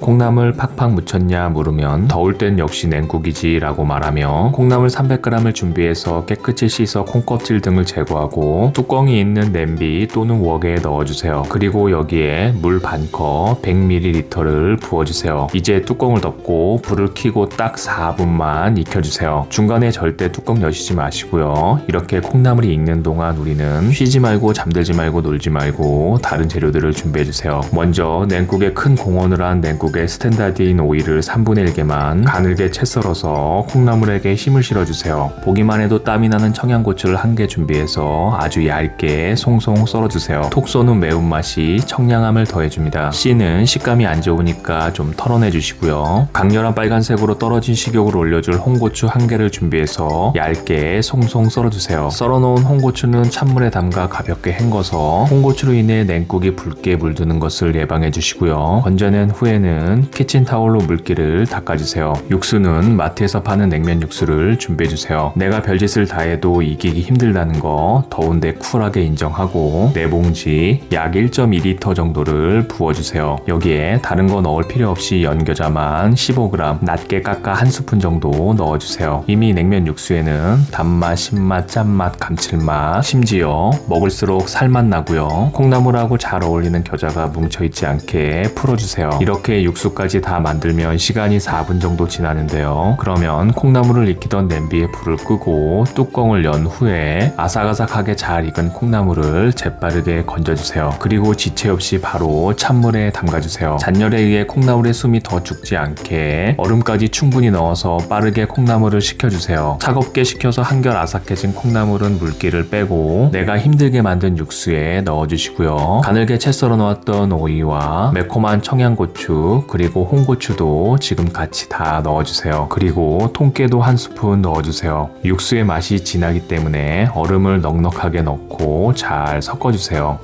콩나물 팍팍 묻혔냐 물으면 더울 땐 역시 냉국이지 라고 말하며 콩나물 300g을 준비해서 깨끗이 씻어 콩껍질 등을 제거하고 뚜껑이 있는 냄비 또는 웍에 넣어주세요. 그리고 여기에 물 반컵 100ml를 부어주세요. 이제 뚜껑을 덮고 불을 켜고 딱 4분만 익혀주세요. 중간에 절대 뚜껑 여시지 마시고요. 이렇게 콩나물이 익는 동안 우리는 쉬지 말고 잠들지 말고 놀지 말고 다른 재료들을 준비해주세요. 먼저 냉국에 큰 공원을 한 냉국 에 스탠다드인 오일을 3분의 1개만 가늘게 채 썰어서 콩나물에게 힘을 실어주세요. 보기만 해도 땀이 나는 청양고추를 한 개 준비해서 아주 얇게 송송 썰어주세요. 톡 쏘는 매운맛이 청량함을 더해줍니다. 씨는 식감이 안 좋으니까 좀 털어내주시고요. 강렬한 빨간색으로 떨어진 식욕을 올려줄 홍고추 한 개를 준비해서 얇게 송송 썰어주세요. 썰어놓은 홍고추는 찬물에 담가 가볍게 헹궈서 홍고추로 인해 냉국이 붉게 물드는 것을 예방해 주시고요. 건져낸 후에는 키친타올로 물기를 닦아주세요. 육수는 마트에서 파는 냉면 육수를 준비해 주세요. 내가 별짓을 다 해도 이기기 힘들다는 거 더운데 쿨하게 인정하고 네 봉지 약 1.2리터 정도를 부어주세요. 여기에 다른 거 넣을 필요 없이 연겨자만 15g 낮게 깎아 한 스푼 정도 넣어주세요. 이미 냉면 육수에는 단맛, 신맛, 짠맛, 감칠맛, 심지어 먹을수록 살맛 나고요. 콩나물하고 잘 어울리는 겨자가 뭉쳐있지 않게 풀어주세요. 이렇게 육수까지 다 만들면 시간이 4분 정도 지나는데요. 그러면 콩나물을 익히던 냄비에 불을 끄고 뚜껑을 연 후에 아삭아삭하게 잘 익은 콩나물을 재빠르게 건져주세요. 그리고 지체 없이 바로 찬물에 담가주세요. 잔열에 의해 콩나물의 숨이 더 죽지 않게 얼음까지 충분히 넣어서 빠르게 콩나물을 식혀주세요. 차갑게 식혀서 한결 아삭해진 콩나물은 물기를 빼고 내가 힘들게 만든 육수에 넣어주시고요. 가늘게 채 썰어 놓았던 오이와 매콤한 청양고추 그리고 홍고추도 지금 같이 다 넣어주세요. 그리고 통깨도 한 스푼 넣어주세요. 육수의 맛이 진하기 때문에 얼음을 넉넉하게 넣고 잘 섞어주세요.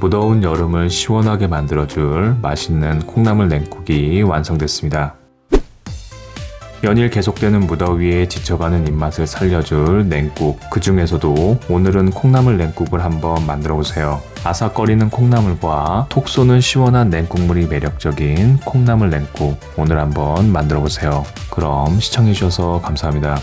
무더운 여름을 시원하게 만들어줄 맛있는 콩나물 냉국이 완성됐습니다. 연일 계속되는 무더위에 지쳐가는 입맛을 살려줄 냉국. 그 중에서도 오늘은 콩나물 냉국을 한번 만들어 보세요. 아삭거리는 콩나물과 톡 쏘는 시원한 냉국물이 매력적인 콩나물 냉국. 오늘 한번 만들어 보세요. 그럼 시청해주셔서 감사합니다.